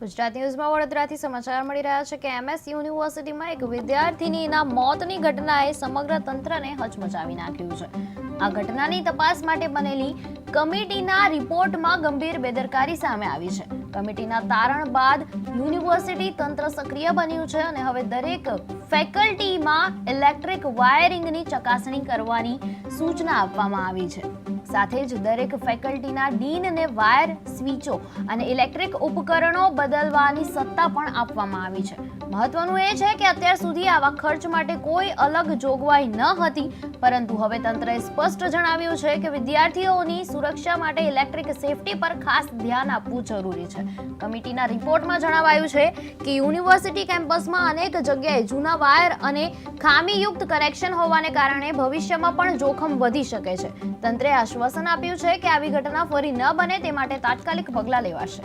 ગુજરાત ન્યૂઝમાં વડોદરાથી સમાચાર મળી રહ્યા છે કે એમએસ યુનિવર્સિટીમાં એક વિદ્યાર્થીનીના મોતની ઘટનાએ સમગ્ર તંત્રને હચમચાવી નાખ્યું છે. આ ઘટનાની તપાસ માટે બનેલી કમિટીના રિપોર્ટમાં ગંભીર બેદરકારી સામે આવી છે. કમિટીના તારણ બાદ યુનિવર્સિટી તંત્ર સક્રિય બન્યું છે અને હવે દરેક ફેકલ્ટીમાં ઇલેક્ટ્રિક વાયરિંગની ચકાસણી કરવાની સૂચના આપવામાં આવી છે. સાથે જ દરેક ફેકલ્ટીના ડીનને વાયર સ્વિચો અને ઇલેક્ટ્રિક ઉપકરણો બદલવાની સત્તા પણ આપવામાં આવી છે. મહત્વનું એ છે કે અત્યાર સુધી આવા ખર્ચ માટે કોઈ અલગ જોગવાઈ ન હતી, પરંતુ હવે તંત્રએ સ્પષ્ટ જણાવ્યું છે કે વિદ્યાર્થીઓની સુરક્ષા માટે ઇલેક્ટ્રિક સેફટી પર ખાસ ધ્યાન આપવું જરૂરી છે. કમિટીના રિપોર્ટમાં જણાવાયું છે કે યુનિવર્સિટી કેમ્પસમાં અનેક જગ્યાએ જૂના વાયર અને ખામીયુક્ત કનેક્શન હોવાને કારણે ભવિષ્યમાં પણ જોખમ વધી શકે છે. તંત્રે આશ્વાસન આપ્યું છે કે આવી ઘટના ફરી ન બને તે માટે તાત્કાલિક પગલાં લેવાશે.